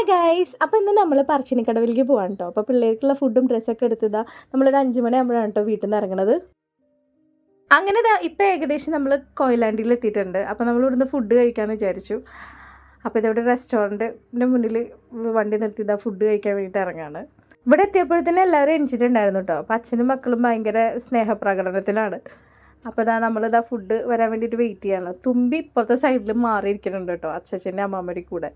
Hello guys അപ്പോൾ ഇന്ന് നമ്മൾ പറശ്ശിനിക്കടവിലേക്ക് പോകാൻ കേട്ടോ അപ്പോൾ പിള്ളേർക്കുള്ള ഫുഡും ഡ്രസ്സൊക്കെ എടുത്തതാ. നമ്മളൊരു അഞ്ച് മണിയാകുമ്പോഴാണ് കേട്ടോ വീട്ടിൽ നിന്ന് ഇറങ്ങണത്. അങ്ങനെ ദാ ഇപ്പം ഏകദേശം നമ്മൾ കൊയിലാണ്ടിയിൽ എത്തിയിട്ടുണ്ട്. അപ്പോൾ നമ്മൾ ഇവിടുന്ന് ഫുഡ് കഴിക്കാമെന്ന് വിചാരിച്ചു. അപ്പോൾ ഇതവിടെ റെസ്റ്റോറന്റിന്റെ മുന്നിൽ വണ്ടി നിർത്തിയതാ ഫുഡ് കഴിക്കാൻ വേണ്ടിയിട്ട് ഇറങ്ങാണ്. ഇവിടെ എത്തിയപ്പോഴത്തേനും എല്ലാവരും എണിച്ചിട്ടുണ്ടായിരുന്നു കേട്ടോ അപ്പോൾ അച്ഛനും മക്കളും ഭയങ്കര സ്നേഹപ്രകടനത്തിലാണ്. അപ്പോൾ ഇതാ നമ്മളിതാ ഫുഡ് വരാൻ വേണ്ടിയിട്ട് വെയിറ്റ് ചെയ്യാണ്. തുമ്പി ഇപ്പോഴത്തെ സൈഡിൽ മാറിയിരിക്കുന്നുണ്ട് കേട്ടോ അച്ഛന്റെ അമ്മാമ്മയുടെ കൂടെ.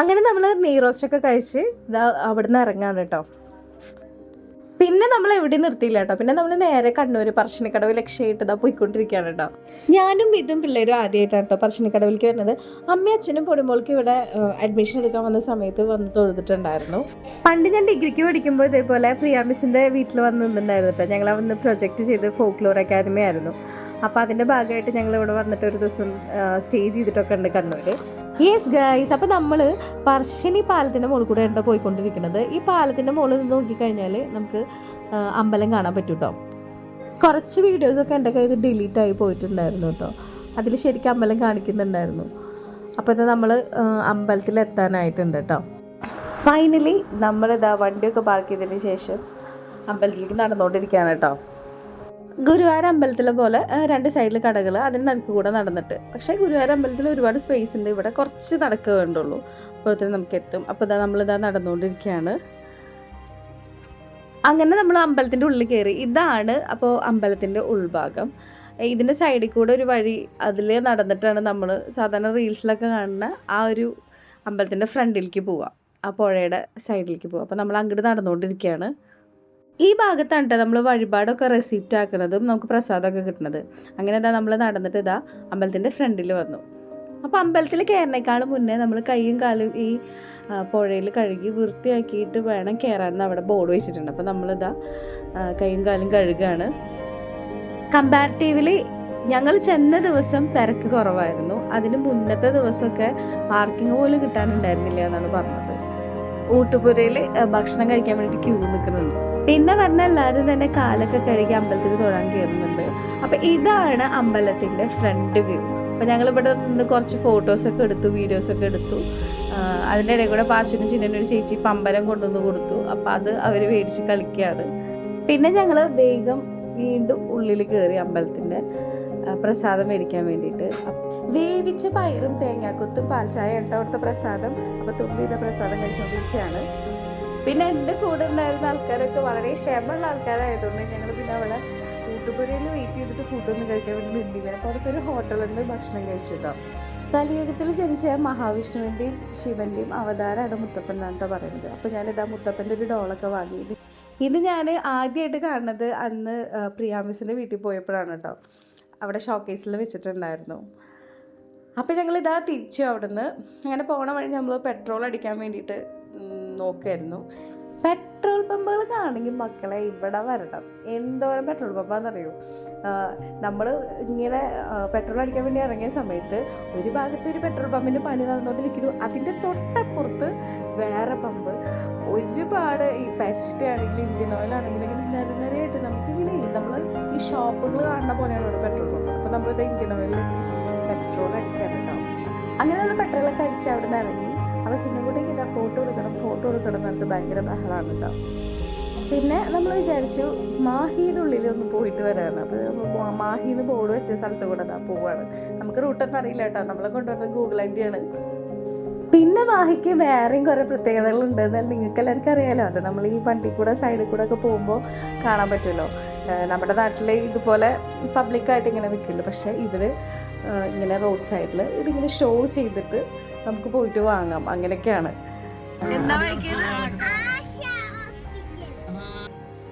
അങ്ങനെ നമ്മൾ നെയ് റോസ്റ്റൊക്കെ കഴിച്ച് ഇതാ അവിടുന്ന് ഇറങ്ങാണ് കേട്ടോ. പിന്നെ നമ്മൾ എവിടെ നിർത്തിയില്ല കേട്ടോ. പിന്നെ നമ്മൾ നേരെ കണ്ണൂർ പറശ്ശിനിക്കടവ് ലക്ഷ്യമായിട്ട് ഇതാ പോയിക്കൊണ്ടിരിക്കുകയാണ് കേട്ടോ. ഞാനും ഇതും പിള്ളേരും ആദ്യമായിട്ടാണ് കേട്ടോ പറശ്ശിനിക്കടവിലേക്ക് വരുന്നത്. അമ്മയും അച്ഛനും പൊടുമ്പോൾക്ക് ഇവിടെ അഡ്മിഷൻ എടുക്കാൻ വന്ന സമയത്ത് വന്ന് തൊഴുതിട്ടുണ്ടായിരുന്നു. പണ്ട് ഞാൻ ഡിഗ്രിക്ക് പഠിക്കുമ്പോൾ ഇതേപോലെ പ്രിയാമിസിന്റെ വീട്ടിൽ വന്ന് നിന്നിട്ടുണ്ടായിരുന്നു കേട്ടോ. ഞങ്ങൾ വന്ന് പ്രൊജക്റ്റ് ചെയ്ത് ഫോക്ലോർ അക്കാദമി ആയിരുന്നു. അപ്പോൾ അതിന്റെ ഭാഗമായിട്ട് ഞങ്ങൾ ഇവിടെ വന്നിട്ട് ഒരു ദിവസം സ്റ്റേ ചെയ്തിട്ടൊക്കെ ഉണ്ട് കണ്ണൂർ യെസ് ഗൈസ് അപ്പോൾ നമ്മൾ പറശ്ശിനി പാലത്തിന്റെ മുകളിൽ കൂടെ ഉണ്ടോ പോയിക്കൊണ്ടിരിക്കുന്നത്. ഈ പാലത്തിന്റെ മുകളിൽ നിന്ന് നോക്കിക്കഴിഞ്ഞാൽ നമുക്ക് അമ്പലം കാണാൻ പറ്റും കേട്ടോ കുറച്ച് വീഡിയോസൊക്കെ എന്റെ കയ്യിൽ ഡിലീറ്റ് ആയി പോയിട്ടുണ്ടായിരുന്നു കേട്ടോ അതിൽ ശരിക്കും അമ്പലം കാണിക്കുന്നുണ്ടായിരുന്നു. അപ്പോൾ ഇത് നമ്മൾ അമ്പലത്തിൽ എത്താനായിട്ടുണ്ട് കേട്ടോ ഫൈനലി നമ്മളിതാ വണ്ടിയൊക്കെ പാർക്ക് ചെയ്തതിന് ശേഷം അമ്പലത്തിലേക്ക് നടന്നുകൊണ്ടിരിക്കുകയാണ് കേട്ടോ ഗുരുവായൂർ അമ്പലത്തിലെ പോലെ രണ്ട് സൈഡിൽ കടകൾ അതിന് നടുക്ക് കൂടെ നടന്നിട്ട്. പക്ഷേ ഗുരുവായൂർ അമ്പലത്തിൽ ഒരുപാട് സ്പേസ് ഉണ്ട്. ഇവിടെ കുറച്ച് നടക്കുക വേണ്ടുള്ളൂ. അപ്പോഴത്തേനും നമുക്ക് എത്തും. അപ്പോൾ ഇതാ നമ്മളിതാ നടന്നുകൊണ്ടിരിക്കുകയാണ്. അങ്ങനെ നമ്മൾ അമ്പലത്തിന്റെ ഉള്ളിൽ കയറി. ഇതാണ് അപ്പോൾ അമ്പലത്തിന്റെ ഉൾഭാഗം. ഇതിന്റെ സൈഡിൽ കൂടെ ഒരു വഴി അതിൽ നടന്നിട്ടാണ് നമ്മൾ സാധാരണ റീൽസിലൊക്കെ കാണുന്ന ആ ഒരു അമ്പലത്തിന്റെ ഫ്രണ്ടിലേക്ക് പോവുക ആ പുഴയുടെ സൈഡിലേക്ക് പോവുക അപ്പോൾ നമ്മൾ അങ്ങോട്ട് നടന്നുകൊണ്ടിരിക്കുകയാണ്. ഈ ഭാഗത്താണ് കേട്ടോ നമ്മൾ വഴിപാടൊക്കെ റെസിപ്റ്റ് ആക്കുന്നതും നമുക്ക് പ്രസാദമൊക്കെ കിട്ടുന്നത് അങ്ങനെ ഇതാ നമ്മൾ നടന്നിട്ട് ഇതാ അമ്പലത്തിന്റെ ഫ്രണ്ടിൽ വന്നു. അപ്പോൾ അമ്പലത്തിൽ കയറിനേക്കാളും മുന്നേ നമ്മൾ കൈയും കാലും ഈ പുഴയിൽ കഴുകി വൃത്തിയാക്കിയിട്ട് വേണം കയറാനെന്ന് അവിടെ ബോർഡ് വെച്ചിട്ടുണ്ട്. അപ്പോൾ നമ്മളിതാ കൈയും കാലും കഴുകുകയാണ് കമ്പാരിറ്റീവ്ലി ഞങ്ങൾ ചെന്ന ദിവസം തിരക്ക് കുറവായിരുന്നു. അതിന് മുന്നത്തെ ദിവസമൊക്കെ പാർക്കിംഗ് പോലും കിട്ടാനുണ്ടായിരുന്നില്ല എന്നാണ് പറഞ്ഞത്. ഊട്ടുപുരയിൽ ഭക്ഷണം കഴിക്കാൻ വേണ്ടി ക്യൂ നിൽക്കുന്നുണ്ട്. പിന്നെ പറഞ്ഞ എല്ലാവരും തന്നെ കാലൊക്കെ കഴുകി അമ്പലത്തിൽ തൊഴാൻ കയറുന്നുണ്ട്. അപ്പം ഇതാണ് അമ്പലത്തിന്റെ ഫ്രണ്ട് വ്യൂ. അപ്പോൾ ഞങ്ങൾ ഇവിടെ നിന്ന് കുറച്ച് ഫോട്ടോസൊക്കെ എടുത്തു വീഡിയോസൊക്കെ എടുത്തു. അതിന്റെ ഇടയിൽ കൂടെ പാച്ചനും ചിന്നനും ഒരു ചേച്ചി പമ്പരം കൊണ്ടുവന്ന് കൊടുത്തു. അപ്പോൾ അത് അവർ മേടിച്ച് കളിക്കുകയാണ് പിന്നെ ഞങ്ങൾ വേഗം വീണ്ടും ഉള്ളിൽ കയറി അമ്പലത്തിന്റെ പ്രസാദം മേടിക്കാൻ വേണ്ടിയിട്ട്. വേവിച്ച പയറും തേങ്ങാക്കൊത്തും പാൽച്ചായ ഉണ്ടോ അവിടുത്തെ പ്രസാദം. അപ്പോൾ തുമ്പിയുടെ പ്രസാദം കഴിച്ചുകൊണ്ടിരിക്കുകയാണ് പിന്നെ എന്റെ കൂടെ ഉണ്ടായിരുന്ന ആൾക്കാരൊക്കെ വളരെ ക്ഷമമുള്ള ആൾക്കാരായതുകൊണ്ട് ഞങ്ങൾ പിന്നെ അവിടെ കൂട്ടുപുരയിൽ വെയിറ്റ് ചെയ്തിട്ട് ഫുഡൊന്നും കഴിക്കാൻ വേണ്ടി നിന്നില്ല. അപ്പോൾ അടുത്തൊരു ഹോട്ടലിൽ നിന്ന് ഭക്ഷണം കഴിച്ചിട്ടോ കലിയുഗത്തിൽ ജനിച്ച മഹാവിഷ്ണുവിന്റെയും ശിവന്റെയും അവതാരമാണ് മുത്തപ്പൻ എന്നാണ് കേട്ടോ പറയുന്നത്. അപ്പോൾ ഞാനിതാ മുത്തപ്പന്റെ ഒരു ഡോളൊക്കെ വാങ്ങി. ഇത് ഇത് ഞാൻ ആദ്യമായിട്ട് കാണുന്നത് അന്ന് പ്രിയാമിസിന്റെ വീട്ടിൽ പോയപ്പോഴാണ് കേട്ടോ അവിടെ ഷോക്കേസിൽ വെച്ചിട്ടുണ്ടായിരുന്നു. അപ്പോൾ ഞങ്ങൾ ഇതാ തിരിച്ചു അവിടുന്ന്. അങ്ങനെ പോണ വഴി നമ്മൾ പെട്രോൾ അടിക്കാൻ വേണ്ടിയിട്ട് നോക്കുമായിരുന്നു പെട്രോൾ പമ്പുകൾ കാണെങ്കിൽ മക്കളെ ഇവിടെ വരണം. എന്തോരം പെട്രോൾ പമ്പാണെന്നറിയോ നമ്മൾ ഇങ്ങനെ പെട്രോൾ അടിക്കാൻ വേണ്ടി ഇറങ്ങിയ സമയത്ത് ഒരു ഭാഗത്ത് ഒരു പെട്രോൾ പമ്പിന്റെ പണി നടന്നുകൊണ്ടിരിക്കുന്നു. അതിന്റെ തൊട്ടപ്പുറത്ത് വേറെ പമ്പ് ഒരുപാട് ഈ എച്ച് പി ആണെങ്കിലും ഇന്ത്യൻ ഓയിൽ ആണെങ്കിലും നിരനിരയായിട്ട് നമുക്കിങ്ങനെ നമ്മൾ ഈ ഷോപ്പുകൾ കാണുന്ന പോലെയാണ് ഇവിടെ പെട്രോൾ അടിക്കാനുണ്ടാവും അങ്ങനെ നമ്മൾ പെട്രോളൊക്കെ അടിച്ച് അവിടെ നിന്ന് ഇറങ്ങി. അപ്പോൾ ചിന്നക്കുട്ടിക്ക് ഇതാ ഫോട്ടോ എടുക്കണം ഫോട്ടോ എടുക്കണം നമുക്ക് ഭയങ്കര ബഹളമാണ് കേട്ടോ പിന്നെ നമ്മൾ വിചാരിച്ചു മാഹിയുടെ ഉള്ളിൽ ഒന്ന് പോയിട്ട് വരാമെന്ന് അപ്പോൾ നമ്മൾ മാഹിന്ന് ബോർഡ് വെച്ച സ്ഥലത്ത് കൂടെ താ പോവാണ്. നമുക്ക് റൂട്ടൊന്നും അറിയില്ല കേട്ടോ. നമ്മളെ കൊണ്ടുവരുന്നത് ഗൂഗിൾ ആന്റിയാണ് പിന്നെ മാഹിക്ക് വേറെയും കുറേ പ്രത്യേകതകളുണ്ട്. എന്നാൽ നിങ്ങൾക്ക് എല്ലാവർക്കും അറിയാലോ അത് നമ്മൾ ഈ വണ്ടി കൂടെ സൈഡിൽ കൂടെ ഒക്കെ പോകുമ്പോൾ കാണാൻ പറ്റുമല്ലോ. നമ്മുടെ നാട്ടിൽ ഇതുപോലെ പബ്ലിക്കായിട്ട് ഇങ്ങനെ വിൽക്കില്ല പക്ഷേ ഇവർ ഇങ്ങനെ റോഡ് സൈഡിൽ ഇതിങ്ങനെ ഷോ ചെയ്തിട്ട് നമുക്ക് പോയിട്ട് വാങ്ങാം. അങ്ങനെയൊക്കെയാണ്.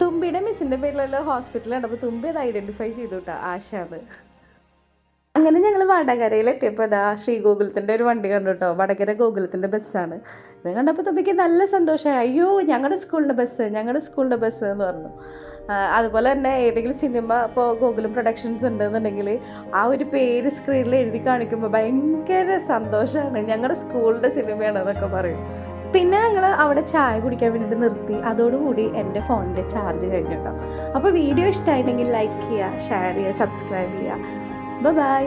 തുമ്പിയുടെ മിസ്സിന്റെ പേരിലുള്ള ഹോസ്പിറ്റലാണ് അപ്പോൾ തുമ്പി അത് ഐഡന്റിഫൈ ചെയ്തു കേട്ടോ ആശാന്ന്. അങ്ങനെ ഞങ്ങൾ വടകരയിൽ എത്തിയപ്പോൾ ഇതാ ശ്രീ ഗോകുലത്തിന്റെ ഒരു വണ്ടി കണ്ടു കേട്ടോ വടകര ഗോകുലത്തിന്റെ ബസ്സാണ് ഇത് കണ്ടപ്പോൾ തുമ്പിക്ക് നല്ല സന്തോഷമായി. അയ്യോ ഞങ്ങളുടെ സ്കൂളിന്റെ ബസ് ഞങ്ങളുടെ സ്കൂളിന്റെ ബസ് എന്ന് പറഞ്ഞു. അതുപോലെ തന്നെ ഏതെങ്കിലും സിനിമ ഇപ്പോൾ ഗോകുലം പ്രൊഡക്ഷൻസ് ഉണ്ടെന്നുണ്ടെങ്കിൽ ആ ഒരു പേര് സ്ക്രീനിൽ എഴുതി കാണിക്കുമ്പോൾ ഭയങ്കര സന്തോഷമാണ് ഞങ്ങളുടെ സ്കൂളിന്റെ സിനിമയാണ് എന്നൊക്കെ പറയും. പിന്നെ ഞങ്ങൾ അവിടെ ചായ കുടിക്കാൻ വേണ്ടിയിട്ട് നിർത്തി. അതോടുകൂടി എന്റെ ഫോണിന്റെ ചാർജ് കഴിഞ്ഞു കേട്ടോ അപ്പോൾ വീഡിയോ ഇഷ്ടമായിട്ടുണ്ടെങ്കിൽ ലൈക്ക് ചെയ്യുക ഷെയർ ചെയ്യുക സബ്സ്ക്രൈബ് ചെയ്യുക. ബൈ